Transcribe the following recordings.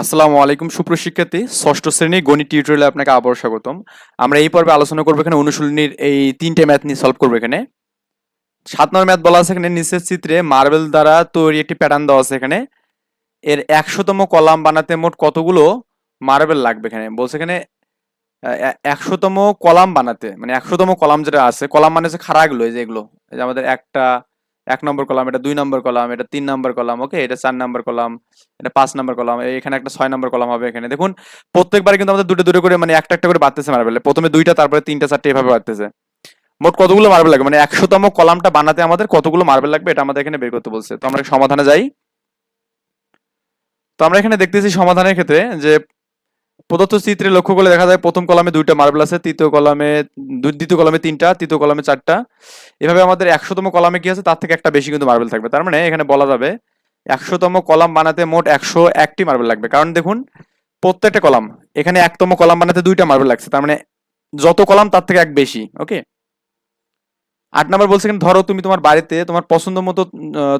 আসসালামু আলাইকুম, সুপ্রশিক্ষার্থী, ষষ্ঠ শ্রেণি গণিত টিউটোরিয়ালে আপনাকে আবার স্বাগতম। আমরা এই পর্বে আলোচনা করব এখানে অনুশীলনীর এই তিনটে ম্যাথ নিয়ে সলভ করব এখানে। সাত নম্বর ম্যাথ বলা আছে এখানে, নিচের চিত্রে মার্বেল দ্বারা তৈরি একটি প্যাটার্ন দেওয়া আছে এখানে। এর একশোতম কলাম বানাতে মোট কতগুলো মার্বেল লাগবে এখানে? বলছে এখানে একশোতম কলাম বানাতে মানে একশোতম কলাম যেটা আছে, কলাম মানে হচ্ছে খাড়াগুলো, এই যে এগুলো, এই যে আমাদের একটা এক নম্বর কলাম, এটা দুই নম্বর কলাম, এটা তিন নম্বর কলাম, ওকে? এটা চার নম্বর কলাম, এটা পাঁচ নম্বর কলাম এখানে একটা ছয় নম্বর কলাম হবে এখানে। দেখুন, প্রত্যেকবারে কিন্তু আমাদের দুটো দুটো করে মানে একটা একটা করে বাড়তেছে মার্বেল প্রথমে দুইটা, তারপরে তিনটা, চারটে এভাবে বাড়তেছে। মোট কতগুলো মার্বেল লাগবে? মানে একশোতম কলামটা বানাতে আমাদের কতগুলো মার্বেল লাগবে, এটা আমাদের এখানে বের করতে বলছে। তো আমরা সমাধানে যাই। তো আমরা এখানে দেখতেছি সমাধানের ক্ষেত্রে যে প্রদত্ত চিত্রে লক্ষ্য করলে দেখা যায় প্রথম কলামে দুইটা মার্বেল আছে, তৃতীয় কলামে দ্বিতীয় কলামে তিনটা, তৃতীয় কলামে চারটা। এভাবে আমাদের একশোতম কলামে কি আছে? তার থেকে একটা বেশি কিন্তু মার্বেল থাকবে। তার মানে এখানে বলা যাবে একশোতম কলাম বানাতে মোট একশো একটি মার্বেল লাগবে। কারণ দেখুন, প্রত্যেকটা কলাম, এখানে একতম কলাম বানাতে দুইটা মার্বেল লাগছে। তার মানে যত কলাম তার থেকে এক বেশি, ওকে? আট নাম্বার বলছে এখানে, ধরো তুমি তোমার বাড়িতে তোমার পছন্দ মতো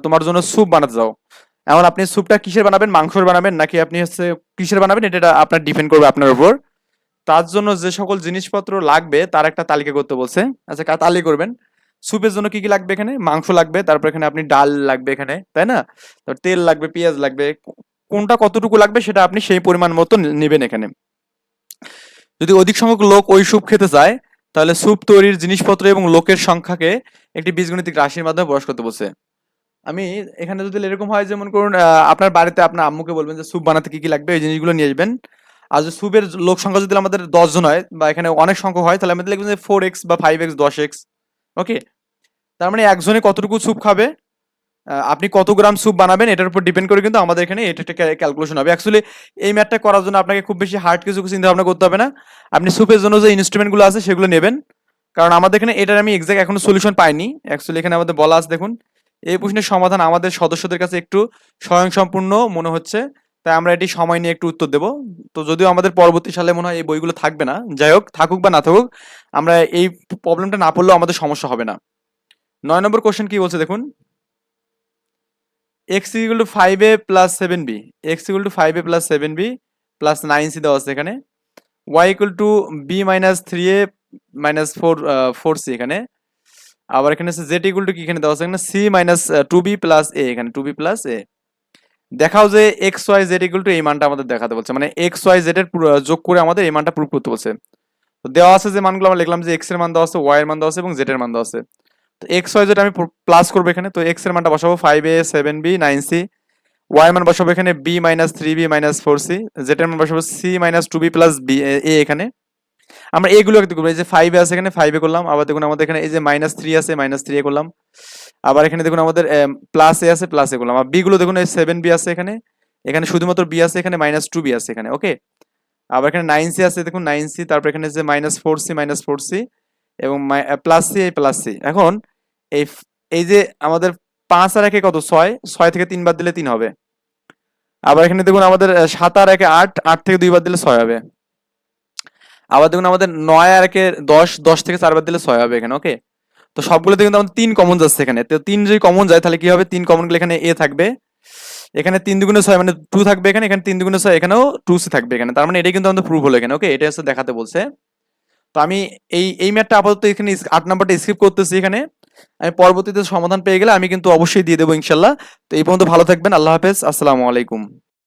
তোমার জন্য স্যুপ বানাতে যাও। এখন আপনি স্যুপটা কিসের বানাবেন? মাংসের বানাবেন? নাকি আপনি হচ্ছে কিসের বানাবেন? এটা আপনার ডিপেন্ড করবে আপনার উপর। তার জন্য যে সকল জিনিসপত্র লাগবে, তার একটা তালিকা করতে বলছে। আচ্ছা তালিকা করবেন। স্যুপের জন্য কি কি লাগবে এখানে? মাংস লাগবে, তারপর এখানে আপনি ডাল লাগবে এখানে, তাই না? তারপর তেল লাগবে, পেঁয়াজ লাগবে। কোনটা কতটুকু লাগবে সেটা আপনি সেই পরিমাণ মতো নেবেন এখানে। যদি অধিক সংখ্যক লোক ওই স্যুপ খেতে চায়, তাহলে স্যুপ তৈরির জিনিসপত্র এবং লোকের সংখ্যাকে একটি বীজগণিতিক রাশির মাধ্যমে প্রকাশ করতে বলছে। আমি এখানে যদি এরকম হয় যেমন করুন আপনার বাড়িতে আপনার আম্মুকে বলবেন যে স্যুপ বানাতে কি কি লাগবে, এই জিনিসগুলো নিয়ে আসবেন। আর যে স্যুপের লোক সংখ্যা যদি আমাদের দশজন হয় বা এখানে অনেক সংখ্যক হয়, তাহলে আমাদের লিখবেন যে ফোর এক্স বা ফাইভ এক্স দশ এক্স ওকে তার মানে একজনে কতটুকু স্যুপ খাবে আপনি কত গ্রাম স্যুপ বানাবেন, এটার উপর ডিপেন্ড করে কিন্তু আমাদের এখানে এটা একটা ক্যালকুলেশন হবে। অ্যাকচুয়ালি এই ম্যাথটা করার জন্য আপনাকে খুব বেশি হার্ড কিছু চিন্তা ভাবনা করতে হবে না। আপনি স্যুপের জন্য যে ইনস্ট্রুমেন্টগুলো আছে, সেগুলো নেবেন। কারণ আমাদের এখানে এটার আমি এক্সাক্ট এখনও সলিউশন পাইনি। অ্যাকচুয়ালি এখানে আমাদের বলা আছে, দেখুন এই প্রশ্নের সমাধান আমাদের সদস্যদের কাছে একটু স্বয়ংসম্পূর্ণ মনে হচ্ছে। তাই আমরা এটি সময় নিয়ে একটু উত্তর দেব। তো যদিও আমাদের পরবর্তী সালে মনে হয় এই বইগুলো থাকবে না, যাই হোক, থাকুক বা না থাকুক, আমরা এই প্রবলেমটা না পড়লেও আমাদের সমস্যা হবে না। নয় নম্বর কোশ্চেন কি বলছে দেখুন? X equal to five a plus seven b x equal to five a plus seven b plus nine c দেওয়া আছে এখানে। Y equal to b minus three a minus four four c এখানে। আবার এখানে Z equal two কি এখানে দেওয়া আছে? C minus two b plus a এখানে টু বি প্লাস এ দেখাও যে x y z equal to এই মানটা আমাদের দেখাতে বলছে। মানে এক্স ওয়াই জেড এর যোগ করে আমাদের এই মানটা প্রুফ করতে বলছে। তো দেওয়া আছে যে মানগুলো আমরা লিখলাম যে এক্সের মান দেওয়া আছে ওয়াই এর মান দেওয়া আছে এবং জেড এর মান দেওয়া আছে। তো এক্স ওয়াই জেড আমি প্লাস করব এখানে। তো এক্সের মানটা বসাবো five a seven b nine c y এর মান বসাবো এখানে b minus three b minus four c z এর মান বসাবো c minus two b plus b a এখানে। আমরা এগুলো একটু করব। এই যে ফাইভে আছে এখানে ফাইভে করলাম। আবার দেখুন আমাদের এখানে এই যে মাইনাস থ্রি আছে মাইনাস থ্রি করলাম। আবার এখানে দেখুন আমাদের প্লাস আছে প্লাস করলাম। আর বি গুলো দেখুন, এই সেভেন বি আছে এখানে। এখানে শুধুমাত্র বি আছে, এখানে মাইনাস টু বি আছে এখানে ওকে আবার এখানে নাইন সি আছে, দেখুন নাইন সি তারপর এখানে যে minus four c minus four c এবং প্লাস সি এই প্লাস সি এখন এই এই যে আমাদের পাঁচ আর একে কত? ছয়। ছয় থেকে তিন বাদ দিলে তিন হবে। আবার এখানে দেখুন আমাদের সাত আর একে আট আট থেকে দুই বাদ দিলে ছয় হবে। আবার দেখুন আমাদের নয় আর একে দশ দশ থেকে চারবার দিলে ছয় হবে এখানে ওকে তো সবগুলোতে কিন্তু আমাদের তিন কমন যাচ্ছে এখানে। তো তিন যদি কমন যায়, তাহলে কি হবে? তিন কমন গেলে এখানে এ থাকবে। এখানে তিন দুগুণে ছয় মানে টু থাকবে এখানে এখানে তিন দুগুণে ছয়, এখানেও টু সি থাকবে এখানে। তার মানে এটাই কিন্তু আমাদের প্রুফ হলো এখানে ওকে এটা হচ্ছে দেখাতে বলছে। তো আমি এই এই ম্যাটটা আপাতত এখানে আট নাম্বারটা স্কিপ করতেছি এখানে। আমি পরবর্তীতে সমাধান পেয়ে গেলে আমি কিন্তু অবশ্যই দিয়ে দেবো ইনশাল্লাহ। তো এই পর্যন্ত ভালো থাকবেন, আল্লাহ হাফেজ, আসসালামু আলাইকুম।